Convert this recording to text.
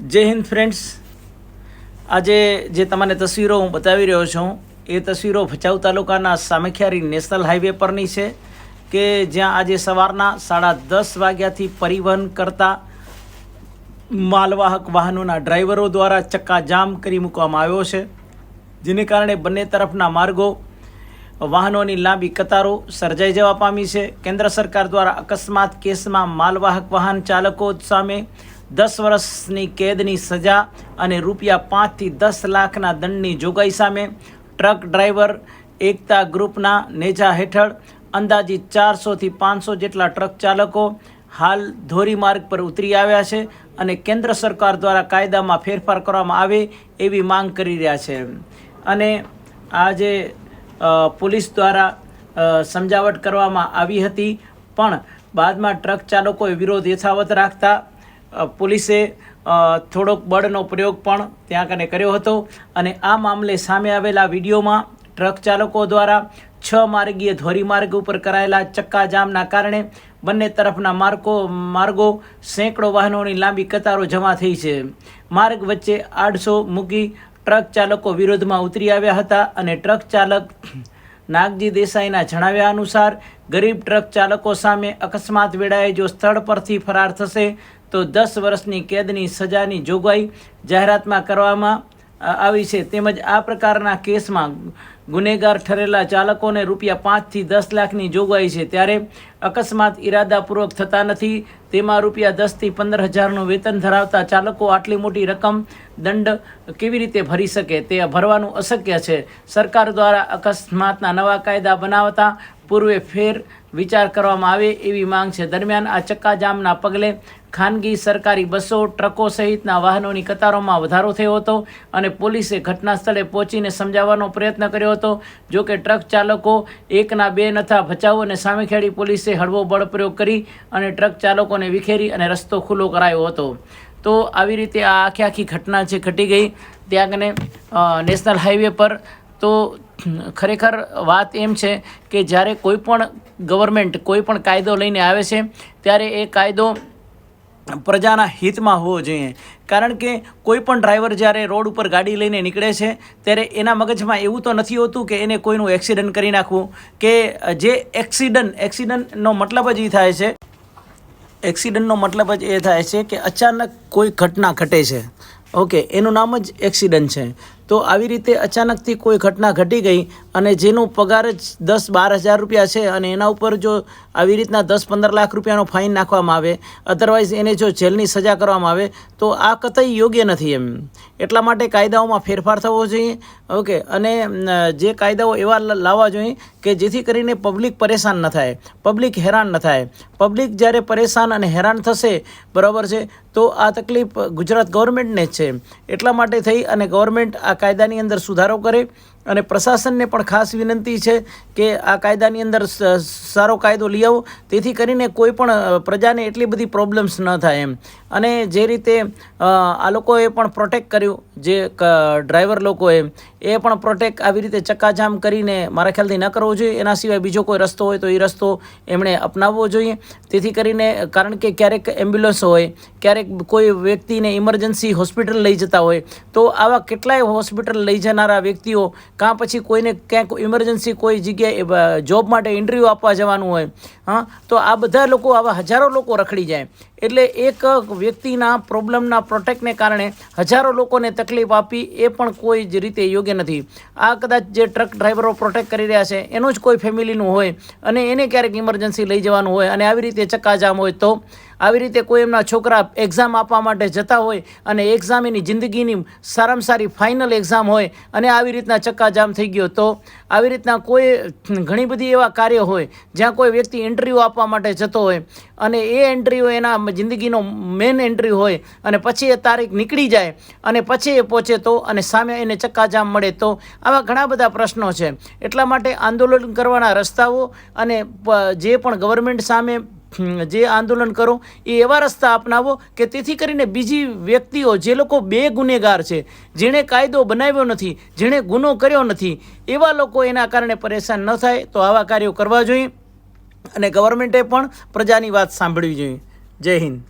જય હિન્દ ફ્રેન્ડ્સ. આજે જે તમને તસવીરો હું બતાવી રહ્યો છું, એ તસવીરો ભચાઉ તાલુકાના સામખિયારી નેશનલ હાઈવે પરની છે કે જ્યાં આજે સવારના સાડા દસ વાગ્યાથી પરિવહન કરતા માલવાહક વાહનોના ડ્રાઈવરો દ્વારા ચક્કાજામ કરી મૂકવામાં આવ્યો છે. જેને કારણે બંને તરફના માર્ગો વાહનોની લાંબી કતારો સર્જાઈ જવા પામી છે. કેન્દ્ર સરકાર દ્વારા અકસ્માત કેસમાં માલવાહક વાહન ચાલકો સામે દસ વર્ષની કેદની સજા અને રૂપિયા પાંચથી દસ લાખના દંડની જોગવાઈ સામે ટ્રક ડ્રાઈવર એકતા ગ્રુપના નેજા હેઠળ અંદાજિત ચારસોથી પાંચસો જેટલા ટ્રક ચાલકો હાલ ધોરીમાર્ગ પર ઉતરી આવ્યા છે અને કેન્દ્ર સરકાર દ્વારા કાયદામાં ફેરફાર કરવામાં આવે એવી માંગ કરી રહ્યા છે. અને આજે પોલીસ દ્વારા સમજાવટ કરવામાં આવી હતી, પણ બાદમાં ટ્રક ચાલકોએ વિરોધ યથાવત રાખતા પોલીસે થોડોક બળનો પ્રયોગ પણ ત્યાં કને કર્યો હતો અને આ મામલે સામે આવેલા વિડીયોમાં ટ્રક ચાલકો દ્વારા છ માર્ગીય ધોરીમાર્ગ ઉપર કરાયેલા ચક્કાજામના કારણે બંને તરફના માર્ગો માર્ગો સેંકડો વાહનોની લાંબી કતારો જમા થઈ છે. માર્ગ વચ્ચે આડસો મૂકી ટ્રક ચાલકો વિરોધમાં ઉતરી આવ્યા હતા અને ટ્રક ચાલક નાગજી દેસાઈના જણાવ્યા અનુસાર ગરીબ ટ્રક ચાલકો સામે અકસ્માત વેળાએ જો સ્થળ પરથી ફરાર થશે તો દસ વર્ષની કેદની સજાની જોગવાઈ જાહેરાતમાં કરવામાં આવી છે. તેમજ આ પ્રકારના કેસમાં ગુનેગાર ઠરેલા ચાલકોને રૂપિયા પાંચથી દસ લાખની જોગવાઈ છે. ત્યારે અકસ્માત ઈરાદાપૂર્વક થતા નથી. તેમાં રૂપિયા દસથી પંદર હજારનું વેતન ધરાવતા ચાલકો આટલી મોટી રકમ દંડ કેવી રીતે ભરી શકે? તે ભરવાનું અશક્ય છે. સરકાર દ્વારા અકસ્માતના નવા કાયદા બનાવતા પૂર્વે ફેર વિચાર કરવામાં આવે એવી માંગ છે. દરમિયાન આ ચક્કાજામના પગલે ખાનગી સરકારી બસો, ટ્રકો સહિતના વાહનોની કતારોમાં વધારો થયો હતો અને પોલીસે ઘટના સ્થળે પહોંચીને સમજાવવાનો પ્રયત્ન કર્યો હતો. જો કે ટ્રક ચાલકો એકના બે નથા ભચાવ અને સામેખેડી પોલીસે હળવો બળપ્રયોગ કરી અને ટ્રક ચાલકોને વિખેરી અને રસ્તો ખુલ્લો કરાયો હતો. તો આવી રીતે આ આખી આખી ઘટના છે ઘટી ગઈ, ત્યાં કને નેશનલ હાઈવે પર તો ખરેખર વાત એમ છે કે જ્યારે કોઈ પણ ગવર્મેન્ટ કોઈ પણ કાયદો લઈને આવે છે, ત્યારે એ કાયદો પ્રજાના હિતમાં હોવો જોઈએ. કારણ કે કોઈ પણ ડ્રાઈવર જ્યારે રોડ ઉપર ગાડી લઈને નીકળે છે, ત્યારે એના મગજમાં એવું તો નથી હોતું કે એને કોઈનું એક્સિડન્ટ કરી નાખવું. કે જે એક્સિડન્ટ એક્સિડન્ટનો મતલબ જ એ થાય છે એક્સિડન્ટનો મતલબ જ એ થાય છે કે અચાનક કોઈ ઘટના ઘટે છે. ઓકે એનું નામ જ એક્સિડન્ટ છે. તો આવી રીતે અચાનકથી કોઈ ઘટના ઘટી ગઈ અને જેનો પગાર જ દસ બાર હજાર રૂપિયા છે અને એના ઉપર જો આવી રીતના દસ પંદર લાખ રૂપિયાનો ફાઇન નાખવામાં આવે અધરવાઇઝ એને જો જેલની સજા કરવામાં આવે, તો આ કતઈ યોગ્ય નથી એમ. એટલા માટે કાયદાઓમાં ફેરફાર થવો જોઈએ. ઓકે, અને જે કાયદાઓ એવા લાવવા જોઈએ કે જેથી કરીને પબ્લિક પરેશાન ન થાય, પબ્લિક હેરાન ન થાય. પબ્લિક જ્યારે પરેશાન અને હેરાન થશે, બરાબર છે, તો આ તકલીફ ગુજરાત ગવર્મેન્ટને જ છે. એટલા માટે થઈ અને ગવર્મેન્ટ આ કાયદાની અંદર સુધારો કરે. અને પ્રશાસનને પણ ખાસ વિનંતી છે કે આ કાયદાની અંદર સારો કાયદો લઈ આવો. તેથી કરીને કોઈ પણ પ્રજાને એટલી બધી પ્રોબ્લેમ્સ ન થાય એમ. અને જે રીતે આ લોકોએ પણ પ્રોટેક્ટ કર્યું જે ડ્રાઈવર લોકોએ એ પણ પ્રોટેક્ટ આવી રીતે ચક્કાજામ કરીને મારા ખ્યાલથી ન કરવો જોઈએ. એના સિવાય બીજો કોઈ રસ્તો હોય તો એ રસ્તો એમણે અપનાવવો જોઈએ. તેથી કરીને કારણ કે ક્યારેક એમ્બ્યુલન્સ હોય, ક્યારેક કોઈ વ્યક્તિને ઇમરજન્સી હોસ્પિટલ લઈ જતા હોય, તો આવા કેટલાય હોસ્પિટલ લઈ જનારા વ્યક્તિઓ કાં પછી કોઈને ક્યાંક ઇમરજન્સી કોઈ જગ્યાએ જોબ માટે ઇન્ટરવ્યૂ આપવા જવાનું હોય, હા, તો આ બધા લોકો, આવા હજારો લોકો રખડી જાય. એટલે એક વ્યક્તિના પ્રોબ્લેમના પ્રોટેક્ટને કારણે હજારો લોકોને તકલીફ આપી એ પણ કોઈ જ રીતે યોગ્ય નથી. આ કદાચ જે ટ્રક ડ્રાઈવરો પ્રોટેક્ટ કરી રહ્યા છે, એનું જ કોઈ ફેમિલીનું હોય અને એને ક્યારેક ઇમરજન્સી લઈ જવાનું હોય અને આવી રીતે ચક્કાજામ હોય તો આવી રીતે કોઈ એમના છોકરા એક્ઝામ આપવા માટે જતા હોય અને એક્ઝામ એની જિંદગીની સારામાં સારી ફાઇનલ એક્ઝામ હોય અને આવી રીતના ચક્કાજામ થઈ ગયો તો આવી રીતના કોઈ ઘણી બધી એવા કાર્ય હોય જ્યાં કોઈ વ્યક્તિ ઇન્ટરવ્યૂ આપવા માટે જતો હોય અને એ એન્ટ્રીઓ એના જિંદગીનો મેઇન એન્ટ્રી હોય અને પછી એ તારીખ નીકળી જાય અને પછી એ પહોંચે તો અને સામે એને ચક્કાજામ મળે તો આવા ઘણા બધા પ્રશ્નો છે. એટલા માટે આંદોલન કરવાના રસ્તાઓ અને જે પણ ગવર્મેન્ટ સામે જે આંદોલન કરો, એ એવા રસ્તા અપનાવો કે તેથી કરીને બીજી વ્યક્તિઓ, જે લોકો બે ગુનેગાર છે, જેણે કાયદો બનાવ્યો નથી, જેણે ગુનો કર્યો નથી, એવા લોકો એના કારણે પરેશાન ન થાય, તો આવા કાર્યો કરવા જોઈએ. અને ગવર્મેન્ટે પણ પ્રજાની વાત સાંભળવી જોઈએ. જય હિન્દ.